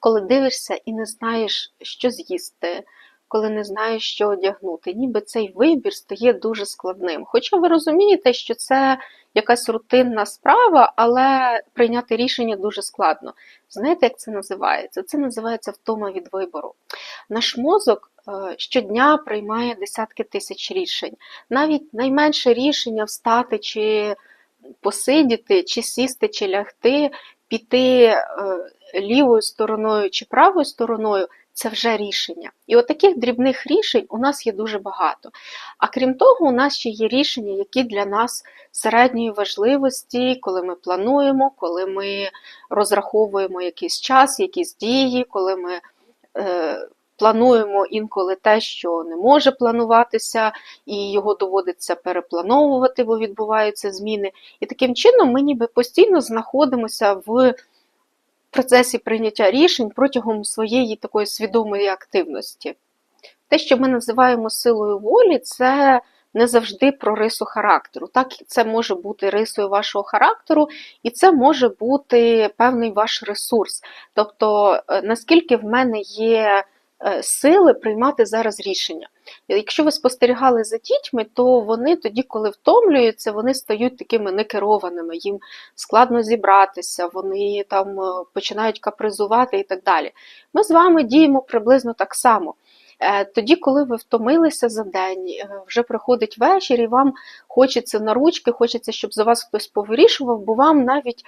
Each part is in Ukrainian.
коли дивишся і не знаєш, що з'їсти, коли не знаєш, що одягнути, ніби цей вибір стає дуже складним. Хоча ви розумієте, що це якась рутинна справа, але прийняти рішення дуже складно. Знаєте, як це називається? Це називається втома від вибору. Наш мозок е, щодня приймає десятки тисяч рішень. Навіть найменше рішення встати чи посидіти, чи сісти, чи лягти, піти е, лівою стороною чи правою стороною. Це вже рішення. І от таких дрібних рішень у нас є дуже багато. А крім того, у нас ще є рішення, які для нас середньої важливості, коли ми плануємо, коли ми розраховуємо якийсь час, якісь дії, коли ми е, плануємо інколи те, що не може плануватися, і його доводиться переплановувати, бо відбуваються зміни. І таким чином ми ніби постійно знаходимося в процесі прийняття рішень протягом своєї такої свідомої активності. Те, що ми називаємо силою волі, це не завжди про рису характеру. Так, це може бути рисою вашого характеру, і це може бути певний ваш ресурс. Тобто, е, наскільки в мене є сили приймати зараз рішення. Якщо ви спостерігали за дітьми, то вони тоді, коли втомлюються, вони стають такими некерованими, їм складно зібратися, вони там е, починають капризувати і так далі. Ми з вами діємо приблизно так само. Е, тоді, коли ви втомилися за день, е, вже приходить вечір, і вам хочеться на ручки, хочеться, щоб за вас хтось повирішував, бо вам навіть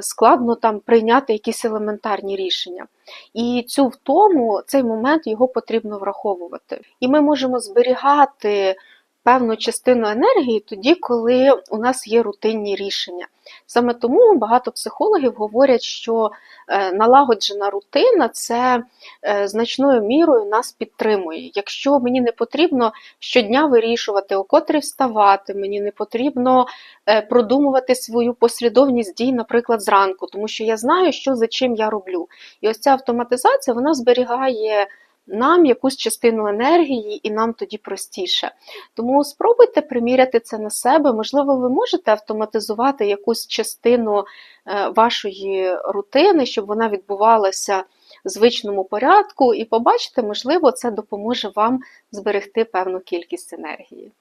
складно там прийняти якісь елементарні рішення. І цю втому, цей момент його потрібно враховувати. І ми можемо зберігати певну частину енергії тоді, коли у нас є рутинні рішення. Саме тому багато психологів говорять, що е, налагоджена рутина це е, значною мірою нас підтримує. Якщо мені не потрібно щодня вирішувати, о котрі вставати, мені не потрібно е, продумувати свою послідовність дій, наприклад, зранку, тому що я знаю, що за чим я роблю. І ось ця автоматизація вона зберігає нам якусь частину енергії, і нам тоді простіше. Тому спробуйте приміряти це на себе. Можливо, ви можете автоматизувати якусь частину е, вашої рутини, щоб вона відбувалася в звичному порядку, і побачите, можливо, це допоможе вам зберегти певну кількість енергії.